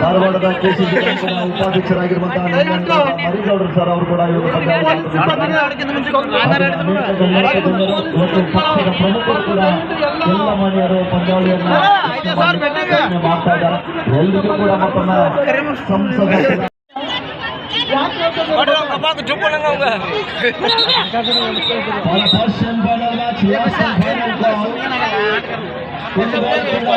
ಧಾರವಾಡದ KCC ಉಪಾಧ್ಯಕ್ಷರಾಗಿರುವಂತಹ ಹರಿಗೌಡರು sir ಅವರು ಕೂಡ ಇವರು ಇವತ್ತು ಪಕ್ಷದ ಪ್ರಮುಖರು ಕೂಡ ಎಲ್ಲ ಮನೆಯರು ಪಂದ್ಯಾವಳಿಯನ್ನು ವೀಕ್ಷಣೆ ಮಾಡ್ತಾ ಇದ್ದಾರೆ ಎಲ್ರಿಗೂ ಕೂಡ ಮತ್ತೊಮ್ಮೆ ಸಂಸದ First final match, last and final call.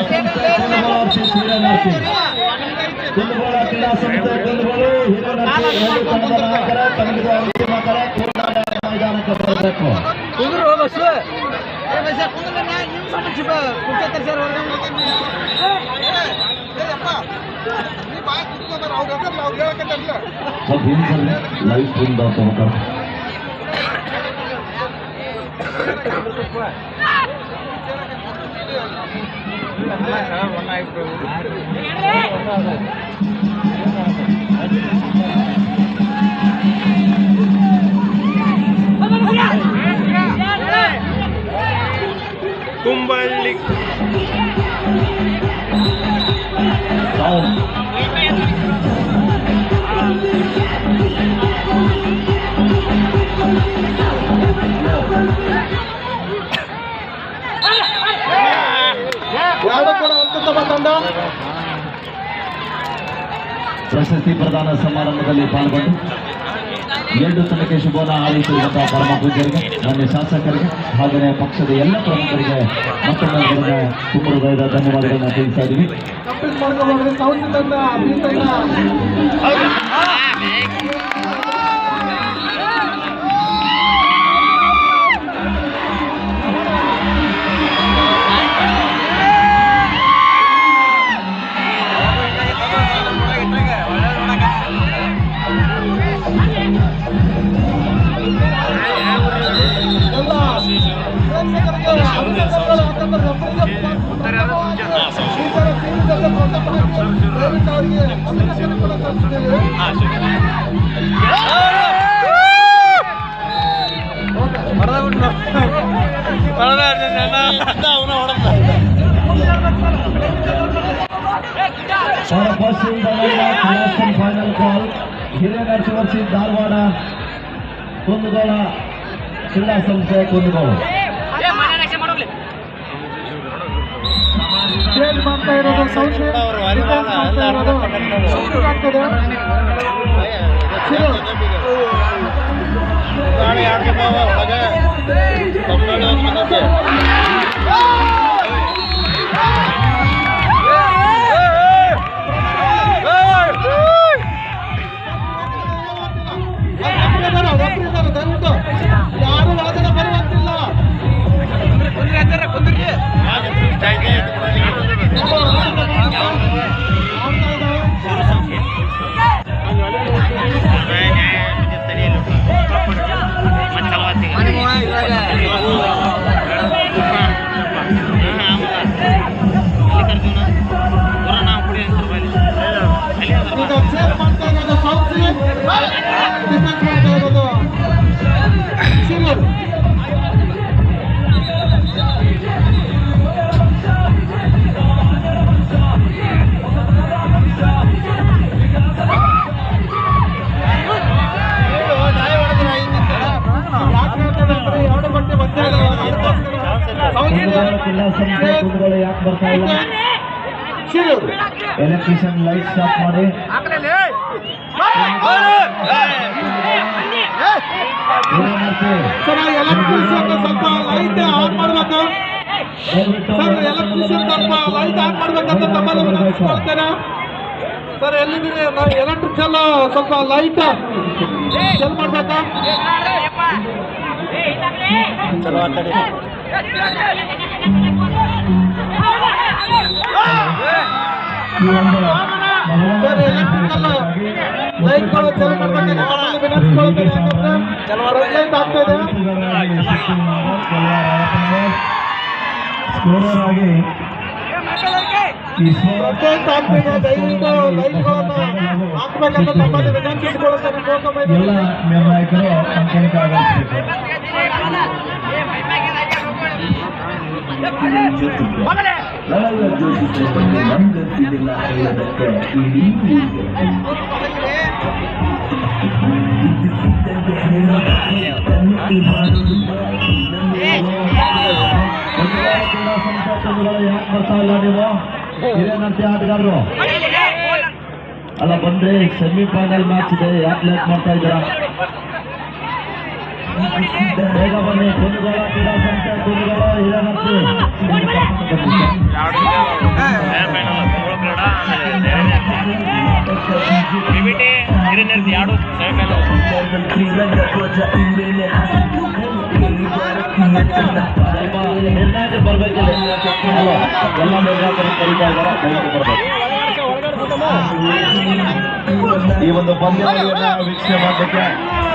Kundgol ಕ್ರೀಡಾ ಸಂಸ್ಥೆ Kundgol versus ಹಿರೇನರಸಿ Kumbalik. Down. No. Stream ಕೂಡ ಅತ್ಯುತ್ತಮ ತಂಡ? ಪ್ರಶಸ್ತಿ ಪ್ರದಾನ ಸಮಾರಂಭದಲ್ಲಿ ಪಾಲ್ಗೊಂಡು ಎರಡು ತಂಡಕ್ಕೆ ಶುಭನ ಆಲಿಸಿದಂತಹ ಪರಮ ಪೂಜ್ಯರಿಗೆ ಮಾನ್ಯ ಶಾಸಕರಿಗೆ ಹಾಗೆಯೇ ಪಕ್ಷದ ಎಲ್ಲ ಪ್ರಮುಖರಿಗೆ ಮತ್ತೊಮ್ಮೆ ತುಂಬ ಹೃದಯದ ಧನ್ಯವಾದಗಳನ್ನು ತಿಳಿಸ್ತಾ ಇದ್ದೀವಿ. First final call Hirenarasi versus Dharwad Kundgol ಕ್ರೀಡಾ ಸಂಸ್ಥೆ ಕುಂದಗೋಳ ಚೇಂಜ್ ಮಾಡ್ತಾ ಇರೋದು ಸೌಂಡ್ ಮಾಡ್ತಾ ಇರೋದು ಆಗ್ತದೆ. ಕ್ರೀಡಾ ಸಂಸ್ಥೆ ಕುಂದಗೋಳ ಯಾಕೆ ಬರ್ತಾ ಇಲ್ಲ. ಎಲೆಕ್ಟ್ರಿಷಿಯನ್ ಲೈಟ್ ಸ್ಟಾಪ್ ಮಾಡಿ ಸರ್ ಎಲ್ಲಿದ್ದೀರಿ ಎಲೆಕ್ಟ್ರಿಷಿಯನ್ ಸ್ವಲ್ಪ ಲೈಟ್ ಚೆಲ್ ಮಾಡ್ಬೇಕಾ ಈ ಒಂದು ಸರ್ ಎಲೆಕ್ಟ್ರಿಕಲ್ ಲೈಟ್ಗಳು ಚೆಲ್ ಮಾಡ್ಬೇಕಾದ್ರೆ ತಮ್ಮಲ್ಲಿ ವಿನಂತಿಸ್ಕೊಳ್ತೇನೆ ಯಾಕಂದ್ರೆ ಲೈಟ್ ಆಗ್ತಾ ಇದೆ ಸ್ಕೋರರ್ ಆಗಿ ಪ್ರತ್ಯೇಕ ಆಗ್ತಿದೆ ದಯವಿಟ್ಟು ಲೈಟ್ಗಳನ್ನು ಹಾಕ್ಬೇಕಂತ ತಮ್ಮಲ್ಲಿ ವಿನಂತಿಸಿಕೊಳ್ಳುತ್ತೇನೆ ಕೋಕಮೈದು ಎಲ್ಲ ನಿರ್ಣಾಯಕರು ಅಂಕಣಿಕ ಆಗಮಿಸಬೇಕು ಹಿರಿಯನಂತೆ ಆಟಗಾರರು ಅಲ್ಲ ಬಂದ್ರೆ ಸೆಮಿಫೈನಲ್ ಮ್ಯಾಚ್ ಇದೆ. ಯಾಕೆ ಲೇಟ್ ಮಾಡ್ತಾ ಇದ್ದೀರಾ? ಬೇಗ ಬನ್ನಿ ಕುಂದಗೋಳ? ಎಲ್ಲ ಕರೀತಾ ಇದ್ದಾರೆ ಈ ಒಂದು ಪಂದ್ಯವನ್ನು ವೀಕ್ಷಣೆ ಮಾಡಲಿಕ್ಕೆ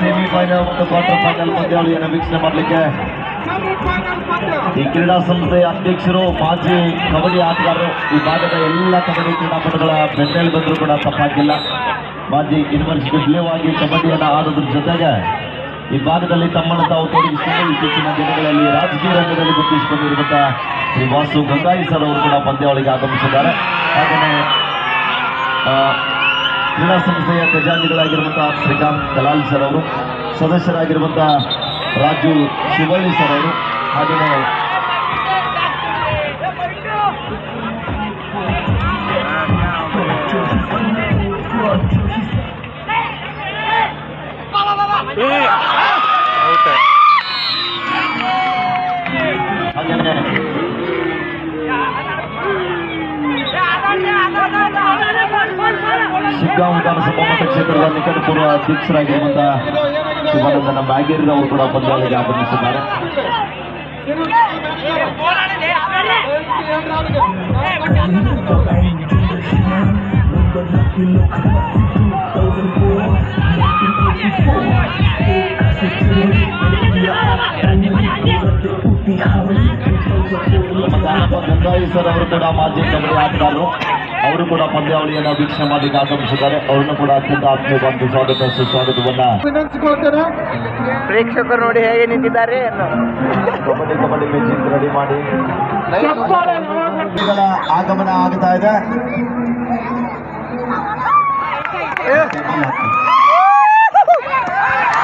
ಸೆಮಿಫೈನಲ್ ಮತ್ತು ಕ್ವಾರ್ಟರ್ ಫೈನಲ್ ಪಂದ್ಯಾವಳಿಯನ್ನು ವೀಕ್ಷಣೆ ಮಾಡಲಿಕ್ಕೆ ಈ ಕ್ರೀಡಾ ಸಂಸ್ಥೆಯ ಅಧ್ಯಕ್ಷರು, ಮಾಜಿ ಕಬಡ್ಡಿ ಆಟಗಾರರು, ಈ ಭಾಗದ ಎಲ್ಲ ಕಬಡ್ಡಿ ಕ್ರೀಡಾಪಟುಗಳ ಬೆನ್ನೆಲ್ ಬಂದರೂ ಕೂಡ ತಪ್ಪಾಗಿಲ್ಲ. ಮಾಜಿ ಯೂನಿವರ್ಸಿಟಿ ಬಿಲಿವಾಗಿ ಕಬಡ್ಡಿಯನ್ನು ಆಡೋದ್ರ ಜೊತೆಗೆ ಈ ಭಾಗದಲ್ಲಿ ತಮ್ಮನ್ನು ತಾವು ತೊಡಗಿಸಿಕೊಂಡು ಇತ್ತೀಚಿನ ದಿನಗಳಲ್ಲಿ ರಾಜಕೀಯ ರಂಗದಲ್ಲಿ ಗುರುತಿಸಿಕೊಂಡಿರುವಂತಹ ಶ್ರೀ ವಾಸು ಗಂಗಾಯಿ ಸರ್ ಅವರು ಕೂಡ ಪಂದ್ಯಾವಳಿಗೆ ಆಗಮಿಸಿದ್ದಾರೆ. ಹಾಗೆಯೇ ಕ್ರೀಡಾ ಸಂಸ್ಥೆಯ ಖಜಾನಿಗಳಾಗಿರುವಂತಹ ಶ್ರೀಕಾಂತ್ ಕಲಾಲ್ ಸರ್ ಅವರು ಸದಸ್ಯರಾಗಿರುವಂತಹ ರಾಜು ಶಿವಳ್ಳಿ ಸರ್ ಅವರು ಹಾಗೆಯೇ ಹಾಗೆಯೇ ಶಿಗ್ಗಾಂವ್ ವಿಧಾನಸಭಾ ಮತಕ್ಷೇತ್ರದ ನಿಕಟಪೂರ್ವ ಅಧ್ಯಕ್ಷರಾಗಿರುವಂತಹ ಶಿವಾನಂದನ ಬ್ಯಾಗೇರಿ ಅವರು ಕೂಡ ಪಂದ್ಯಾವಳಿಗೆ ಆಗಮಿಸಿದ್ದಾರೆ. ದಾನಪ್ಪ ಗಂಗಾಯಿ ಸರ್ ಅವರು ಕೂಡ ಮಾಜಿ ಕಬಡ್ಡಿ ಆಟಗಾರರು. ಅವರು ಕೂಡ ಪಂದ್ಯಾವಳಿಯನ್ನು ವೀಕ್ಷಣೆ ಮಾಡಲಿಕ್ಕೆ ಆಗಮಿಸಿದ್ದಾರೆ. ಅವರನ್ನು ಕೂಡ ಅತ್ಯಂತ ಆತ್ಮೀಯವಾಗಿ ಸ್ವಾಗತ ಸುಸ್ವಾಗತವನ್ನ ಪ್ರೇಕ್ಷಕರು ನೋಡಿ ಹೇಗೆ ನಿಂತಿದ್ದಾರೆ ಕಬಡ್ಡಿ ಕಬಡ್ಡಿ ಮ್ಯಾಚಿಂಗ್ ರೆಡಿ ಮಾಡಿ. ಆಗಮನ ಆಗ್ತಾ ಇದೆ.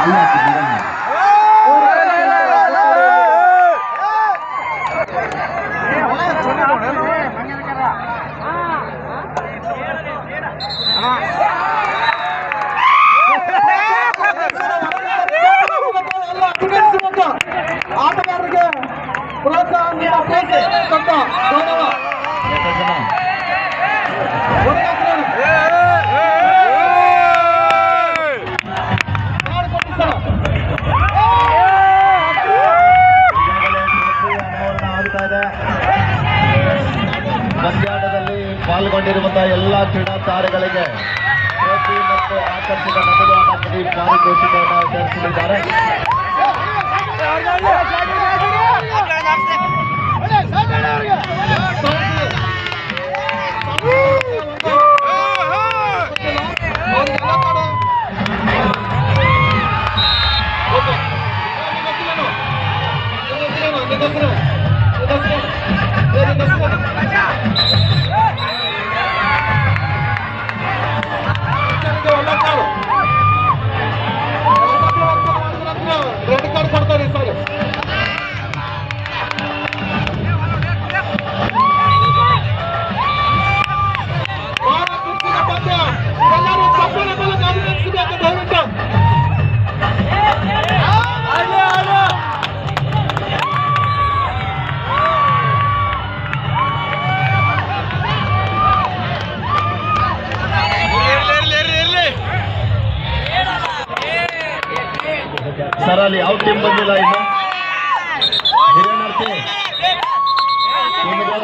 ಅಲ್ಲಿ ಹಾಕಿ, ನೀರನ್ನು. ಎಲ್ಲ ಅಭಿನಂದಿಸುವಂತ ಆಟಗಾರರಿಗೆ ಪ್ರೋತ್ಸಾಹ ನೀಡ ಪ್ರೋತ್ಸಾಹಿಸಿದಂತ ಗೌರವ ಎಷ್ಟು ಜನ? ಒಳ್ಳೆಯ ಮಾಡಿಕೊಡಿ ಸರ್. ಈಗಾಗಲೇ ಟ್ರೋಫಿ ಅನಾವರಣ ಆಗ್ತಾ ಇದೆ ಪಂದ್ಯಾಟದಲ್ಲಿ ಪಾಲ್ಗೊಂಡಿರುವಂತಹ ಎಲ್ಲ ಕ್ರೀಡಾ ತಾರೆಗಳಿಗೆ ಟ್ರೋಫಿ ಮತ್ತು ಆಕರ್ಷಕ ನಗದು ಹಣ ನೀಡಿ ಪಾರಿತೋಷಿಕವನ್ನು ವಿತರಿಸಲಿದ್ದಾರೆ ಅವ್ರಿಗೆಲ್ಲ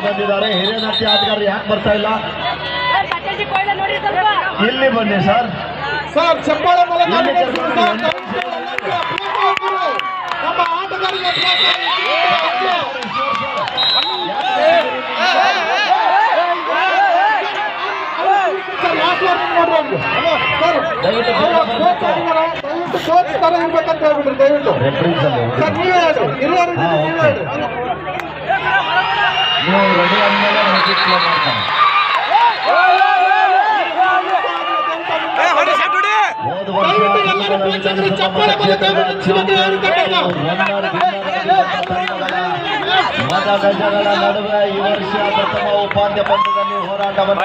ಟೀಮ್ಗಳು ಹಿರಿಯ ಹಿರಿಯನರ್ತಿ ಆಟಗಾರರು ಯಾಕೆ ಬರ್ತಾ ಇಲ್ಲ? ಇಲ್ಲಿ ಬನ್ನಿ ಸರ್. ಸರ್ ಚಪ್ಪಾಳೆ ಮೂಲಕ ನಮ್ಮ ಆಟಗಾರರಿಗೆ ದಯವಿಟ್ಟು ಕೋಚ್ ತರ ಇರ್ಬೇಕಂತ ಹೇಳ್ಬಿಡ್ರಿ ದಯವಿಟ್ಟು. ಸರ್ ನೀವೇ ನೀವೇ ನೀವು ರೆಡಿ ಆದ್ಮೇಲೆ ಮ್ಯೂಸಿಕ್ ಪ್ಲೇ ಹೋದ ವರ್ಷ. ಮತಗಜಗಳ ನಡುವೆ ಈ ವರ್ಷ ಪ್ರಥಮ ಉಪಾಂತ್ಯ ಪಂದ್ಯದಲ್ಲಿ ಹೋರಾಟವನ್ನು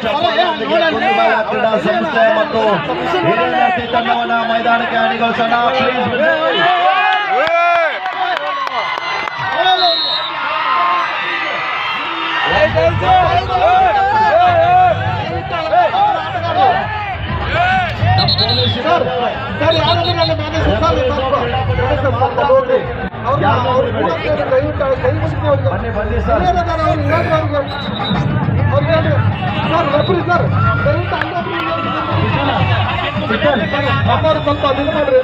ಹೊಡಿ, ಹೊಡಿ, ಶಟ್. ನಡೆಸಿದ್ದಾರೆ. ಚಪ್ಪಾಳೆಯೊಂದಿಗೆ ಕುಂದಗೋಳ ಕ್ರೀಡಾ ಸಂಸ್ಥೆ ಮತ್ತು ಹಿರಿಯನಹಟ್ಟಿ ತಂಡವನ್ನ ಮೈದಾನಕ್ಕೆ ಅಣಿಗೊಳಿಸೋಣ ಪ್ಲೀಸ್ ವಿಜಯ್ ನಮ್ಮ ಪೊಲೀಸರು ಸರ್ ಯಾರಾದ್ರೂ ಅಲ್ಲಿ ಮ್ಯಾನೇಜರ್ ಸರ್ ಸ್ವಲ್ಪ ಮ್ಯಾನೇಜರ್ ಸ್ವಲ್ಪ ನೋಡ್ರಿ ಅವ್ರನ್ನ ಅವ್ರ ಕೂಡ ಸೇರಿ ದಯವಿಟ್ಟು ಕೈ ಮುಗಿಸಿ ಅವ್ರಿಗೆ ಬನ್ನಿ ಬನ್ನಿ ಸರ್ ಹಿರಿಯರಿದ್ದಾರೆ ಅವ್ರಿಗೆ ಹೇಳ್ರಿ ಅವ್ರಿಗೆ ಅವ್ರಿಗೆ ಹೇಳ್ರಿ ಸರ್ ರೆಫ್ರಿ ಸರ್ ದಯವಿಟ್ಟು ಅಲ್ಲೊಬ್ರು ಅಮ್ಮವ್ರು ಸ್ವಲ್ಪ ಇದು ಮಾಡ್ರಿ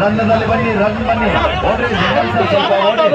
ರನ್ನಲ್ಲಿ ಬನ್ನಿ ರನ್ ಬನ್ನಿ ಓಡ್ರಿ ಜಗನ್ ಸರ್ ಸ್ವಲ್ಪ ಓಡ್ರಿ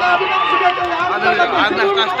ಯಾರು ಅದು- ಅದನ್ನ ಅಷ್ಟ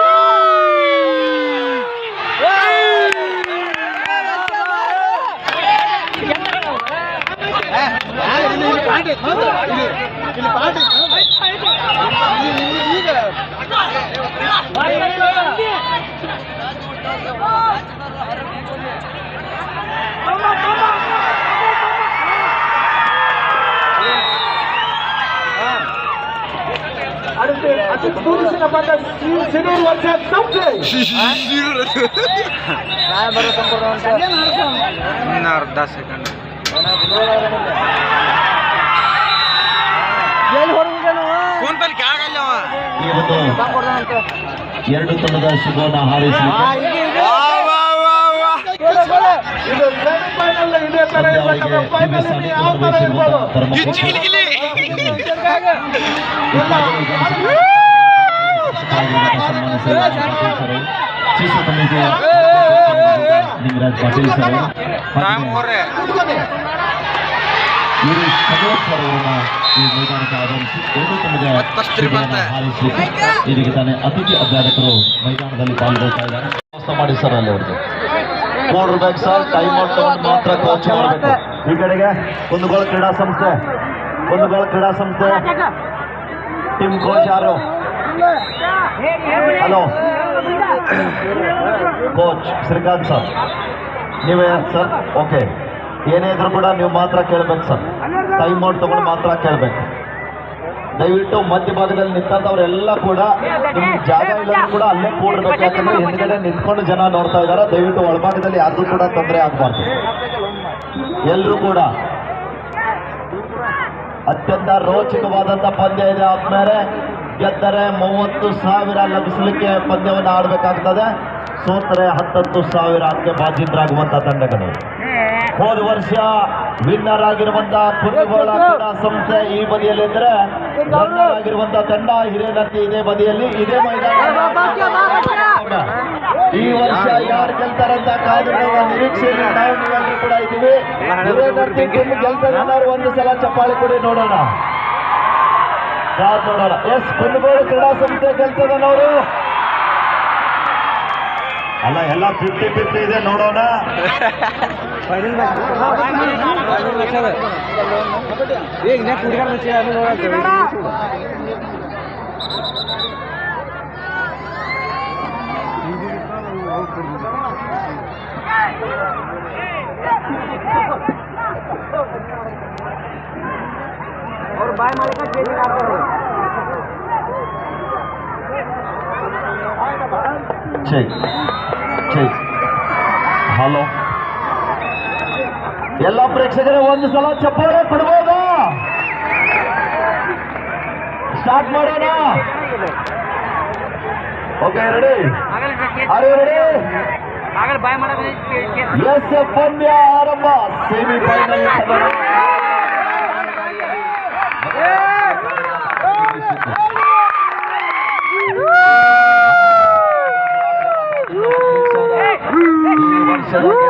ಪಾಯಿಂಟ್ ಐತೆ ಇಲ್ಲಿ ಇಲ್ಲಿ ಪಾಯಿಂಟ್ ಐತೆ ಸಿಡೂರು ವರ್ಷ ತಪ್ಪೆ ನಾನು ಬರೋ ಸಂಪೂರ್ಣ ಒಂದು ಇನ್ನೂ ಅರ್ಧ ಸೆಕೆಂಡ್ ಈ ಒಂದು ಎರಡು ತಂಡದ ಶುಭವನ್ನ ಹಾರೈಸಲಿಕ್ಕೆ ಇದು ಸೆಮಿಫೈನಲ್ ಇದೇ ತರ ಪಂದ್ಯಾವಳಿಗೆ ಫೈನಲ್ ದಿವ್ಯ ಯಾವ ತರ ಇರ್ಬೋದು? ಧರ್ಮಪುತ್ರ ಶಿಸ್ತು ಸಮಿತಿಯ ಪಾಟೀಲ್ ಸರ್. ಸರ್ ಅವರನ್ನ ಈ ಮೈದಾನಕ್ಕೆ ಆಗಮಿಸಿ ಎರಡು ತಂಡದ ಮತ್ತಷ್ಟು ಬಂತ. ಹಾರೈಸಲಿಕ್ಕೆ ಇದೀಗ ತಾನೇ ಅತಿಥಿ ಅಭ್ಯಾರಕರು ಮೈದಾನದಲ್ಲಿ ಪಾಲ್ಗೊಳ್ತಾ ಇದ್ದಾರೆ. ವ್ಯವಸ್ಥೆ ಮಾಡಿ ಸರ್ ಅಲ್ಲಿ ಅವ್ರಿಗೆ. ನೋಡ್ಬೇಕು ಸರ್ ಟೈಮ್ ಔಟ್ ತಗೊಂಡು ಮಾತ್ರ ಕೋಚ್ ಮಾಡಬೇಕು. ಈ ಕಡೆಗೆ ಕುಂದಗೋಳ ಕ್ರೀಡಾ ಸಂಸ್ಥೆ. ಕುಂದಗೋಳ ಕ್ರೀಡಾ ಸಂಸ್ಥೆ. ಟೀಮ್ ಕೋಚ್ ಯಾರು? ಹಲೋ. ಕೋಚ್ ಶ್ರೀಕಾಂತ್ ಸರ್ ನೀವೇ ಸರ್ ಓಕೆ ಏನೇ ಇದ್ರು ಕೂಡ ನೀವು ಮಾತ್ರ ಕೇಳ್ಬೇಕು ಸರ್. ಟೈಮ್ ಔಟ್ ತಗೊಂಡು ಮಾತ್ರ ಕೇಳ್ಬೇಕು. ದಯವಿಟ್ಟು ಮಧ್ಯ ಭಾಗದಲ್ಲಿ ನಿಂತವರೆಲ್ಲ ಕೂಡ ಜಾಗ ಇಲ್ಲದ್ರು ಕೂಡ ಅಲ್ಲೇ ಕೂಡಬೇಕು. ಯಾಕಂದ್ರೆ ಹಿಂದ್ಗಡೆ ನಿಂತ್ಕೊಂಡು ಜನ ನೋಡ್ತಾ ಇದ್ದಾರೆ ದಯವಿಟ್ಟು ಒಳಭಾಗದಲ್ಲಿ ಯಾರಿಗೂ ಕೂಡ ತೊಂದರೆ ಆಗಬಾರ್ದು. ಎಲ್ಲರೂ ಕೂಡ ಅತ್ಯಂತ ರೋಚಕವಾದಂತ ಪಂದ್ಯ ಇದೆ ಆದ್ಮೇಲೆ ಗೆದ್ದರೆ ಮೂವತ್ತು ಸಾವಿರ ಲಭಿಸಲಿಕ್ಕೆ ಪಂದ್ಯವನ್ನು ಆಡಬೇಕಾಗ್ತದೆ. ಸೋತರೆ ಹತ್ತತ್ತು ಸಾವಿರ ಅದಕ್ಕೆ ಬಾಜಿಂದ್ರಾಗುವಂತ ತಂಡಗಳು. ಹೋದ ವರ್ಷ ವಿನ್ನರ್ ಆಗಿರುವಂತಹ ಕುರುಗೋಳ ಕ್ರೀಡಾ ಸಂಸ್ಥೆ ಈ ಬದಿಯಲ್ಲಿ ಇದ್ರೆ ರನ್ನರ್ ಆಗಿರುವಂತ ತಂಡ ಹಿರೇನತ್ತಿ ಇದೇ ಬದಿಯಲ್ಲಿ ಇದೇ ಮೈದಾನ. ಈ ವರ್ಷ ಯಾರು ಗೆಲ್ತಾರಂತ ಅಂತ ನೋಡುವ ನಿರೀಕ್ಷೆಯಲ್ಲಿ ನಾವು ನೀವೆಲ್ಲರೂ ಕೂಡ ಇದ್ದೀವಿ. ಹಿರೇನಟ್ಟಿ ಗೆಲ್ಲು ಗೆಲ್ತದೆ ಅನ್ನೋರು ಒಂದು ಸಲ ಚಪ್ಪಾಳಿ ಕೊಡಿ ನೋಡೋಣ. ಯಾರು ನೋಡೋಣ? ಎಸ್ ಕುಂದಗೋಳ ಕ್ರೀಡಾ ಸಂಸ್ಥೆ ಗೆಲ್ತದನವರು ಅಲ್ಲ ಎಲ್ಲ ಫಿಫ್ಟಿ ಫಿಫ್ಟಿ ಇದೆ ನೋಡೋಣ. फाइनल मैच फाइनल मैच है एक ना कूद कर बच्चे आने वाला और बाय मालिका खेल निकालते हैं। ठीक ಎಲ್ಲ ಪ್ರೇಕ್ಷಕರೇ ಒಂದು ಸಲ ಚಪ್ಪಾಳೆ ಕೊಡ್ಬೋದಾ. ಸ್ಟಾರ್ಟ್ ಮಾಡೋಣ. Okay ready are ready yes ಪಂದ್ಯ ಆರಂಭ. ಸೆಮಿಫೈನಲ್ ಈ ವರ್ಷದ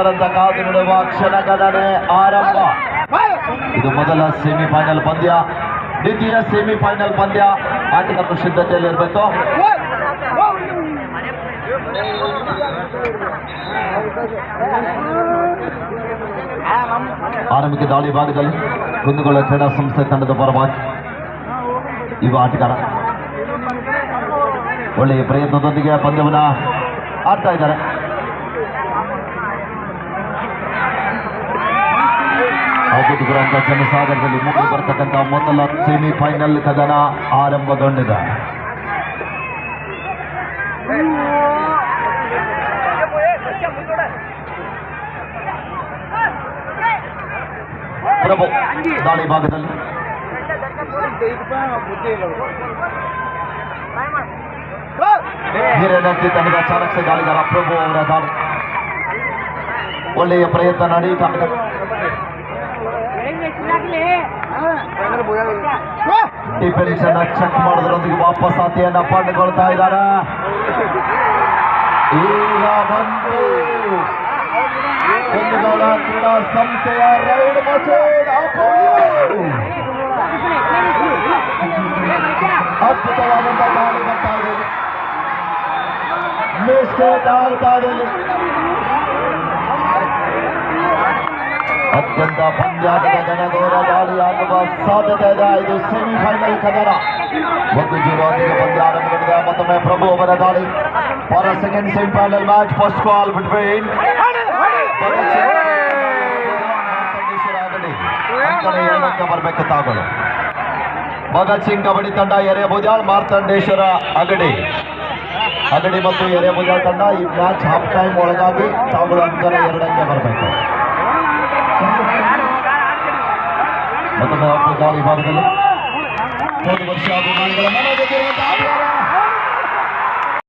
ಯಾರಾಗ್ತಾರಂತ ಕಾದು ಕ್ಷಣಗಣನೆ ಆರಂಭ. ಇದು ಮೊದಲ ಸೆಮಿಫೈನಲ್ ಪಂದ್ಯ. ದ್ವಿತೀಯ ಸೆಮಿಫೈನಲ್ ಪಂದ್ಯ. ಆಟಗಾರರು ಸಿದ್ಧತೆಯಲ್ಲಿರಬೇಕು ಆರಂಭಿಕ ದಾಳಿ ಭಾಗದಲ್ಲಿ ಕುಂದಗೋಳ ಕ್ರೀಡಾ ಸಂಸ್ಥೆ ತಂಡದ ಪರವಾಗಿ ಯುವ ಆಟಗಾರ. ಒಳ್ಳೆಯ ಪ್ರಯತ್ನದೊಂದಿಗೆ ಪಂದ್ಯವನ್ನ ಆಡ್ತಾ ಇದ್ದಾರೆ. ಅಭೂತಪೂರ್ವ ಜನಸಾಗರದಲ್ಲಿ ಮುಗಿ ಬರ್ತಕ್ಕಂಥ ಮೊದಲ ಸೆಮಿಫೈನಲ್ ಕದನ ಆರಂಭಗೊಂಡಿದೆ ಪ್ರಭು ದಾಳಿ ಭಾಗದಲ್ಲಿ ಹಿರೇನಟ್ಟಿ ತಂಡದ ಚಾಣಕ್ಯ ದಾಳಿಗಾರ ಪ್ರಭು ಅವರ ದಾಳಿ ಒಳ್ಳೆಯ ಪ್ರಯತ್ನ ನಡೀತಾ ಇದೆ ಡಿಫೆನ್ಸ್ ಅನ್ನ ಚೆಕ್ ಮಾಡೋದ್ರೊಂದಿಗೆ ವಾಪಸ್ ಆತಿಯನ್ನ ಪಡ್ಕೊಳ್ತಾ ಇದ್ದಾರ ಈಗ ಬಂದು ಕುಂದಗೋಳ ಕ್ರೀಡಾ ಸಂಸ್ಥೆಯ ರೈಡ್ ಮಸೂದ್ ಅದ್ಭುತವಾದಂತ ದಾಳಿ ಬರ್ತಾ ಇದೆ. ಮಿಸ್ಟೇಕ್ ಆಗ್ತಾ ಇದೆ ಇಲ್ಲಿ. ಅತ್ಯಂತ ಪಂದ್ಯಾಟದ ಘನಘೋರ ದಾಳಿಯಾಗುವ ಸಾಧ್ಯತೆ ಇದೆ. ಇದು ಸೆಮಿಫೈನಲ್ ಕದನ ಒಂದು ಜೀರೋ ಅಧಿಕ ಪಂದ್ಯ ಆರಂಭಗೊಂಡಿದೆ ಮತ್ತೊಮ್ಮೆ ಪ್ರಭು ಅವರ ದಾಳಿ. For second semifinal match first call between ಬರಬೇಕು ತಾಗಳು ಭಗತ್ ಸಿಂಗ್ ಕಬಡ್ಡಿ ತಂಡ ಎರೆಬುಜಾಳ್ ಮಾರ್ತಂಡೇಶ್ವರ ಅಗಡಿ. ಅಗಡಿ ಮತ್ತು ಎರೆಬುಜಾಳ್ ತಂಡ ಈ ಮ್ಯಾಚ್ ಹಾಫ್ ಟೈಮ್ ಒಳಗಾಗಿ ತಾವುಗಳು ಅಂಕನ ಎರಡಕ್ಕೆ ಬರಬೇಕು. ಮತ್ತೊಮ್ಮೆ ಹತ್ತು ದಾಳಿ ಭಾಗದಲ್ಲಿ ಹೋದ ವರ್ಷ ಅಭಿಮಾನಿಗಳ ಮನಗೆದ್ದಿರುವಂತಹ